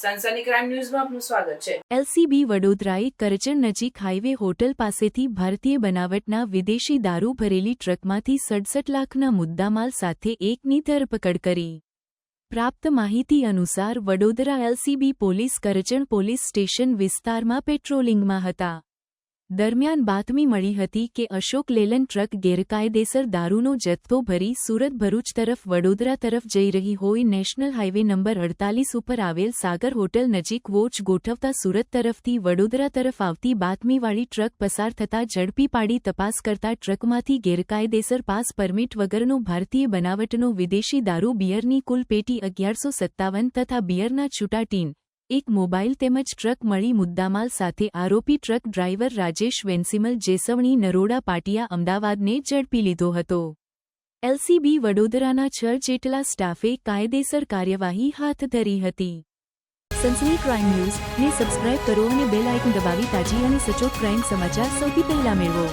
સનસની crime ન્યૂઝમાં આપનું સ્વાગત છે. એલસીબી વડોદરાએ કરચણ નજીક હાઇવે હોટલ પાસેથી ભારતીય બનાવટના વિદેશી દારૂ ભરેલી ટ્રકમાંથી સડસઠ લાખના મુદ્દામાલ સાથે એકની ધરપકડ કરી. પ્રાપ્ત માહિતી અનુસાર Vadodara LCB police કરચણ police station વિસ્તારમાં પેટ્રોલિંગમાં હતા. દરમિયાન બાતમી મળી હતી કે અશોક લેલન ટ્રક ગેરકાયદેસર દારૂનો જથ્થો ભરી સુરત ભરૂચ તરફ વડોદરા તરફ જઈ રહી હોય નેશનલ હાઇવે નંબર અડતાલીસ ઉપર આવેલ સાગર હોટલ નજીક વોચ ગોઠવતા સુરત તરફથી વડોદરા તરફ આવતી બાતમીવાળી ટ્રક પસાર થતા ઝડપી પાડી તપાસ કરતા ટ્રકમાંથી ગેરકાયદેસર પાસ પરમિટ વગરનો ભારતીય બનાવટનો વિદેશી દારૂ બિયરની કુલ પેટી અગિયારસો સત્તાવન તથા બિયરના છૂટા ટીન એક મોબાઈલ તેમજ ટ્રક મળી મુદ્દામાલ સાથે આરોપી ટ્રક ડ્રાઈવર રાજેશ વેન્સિમલ જેસવણી નરોડા પાટિયા અમદાવાદને ઝડપી લીધો હતો. એલસીબી વડોદરાના છ જેટલા સ્ટાફે કાયદેસર કાર્યવાહી હાથ ધરી હતી. સનસની ક્રાઇમ ન્યૂઝને સબસ્ક્રાઇબ કરો અને બેલ આઇકન દબાવી તાજી અને સચોટ ક્રાઇમ સમાચાર સૌથી પહેલા મેળવો.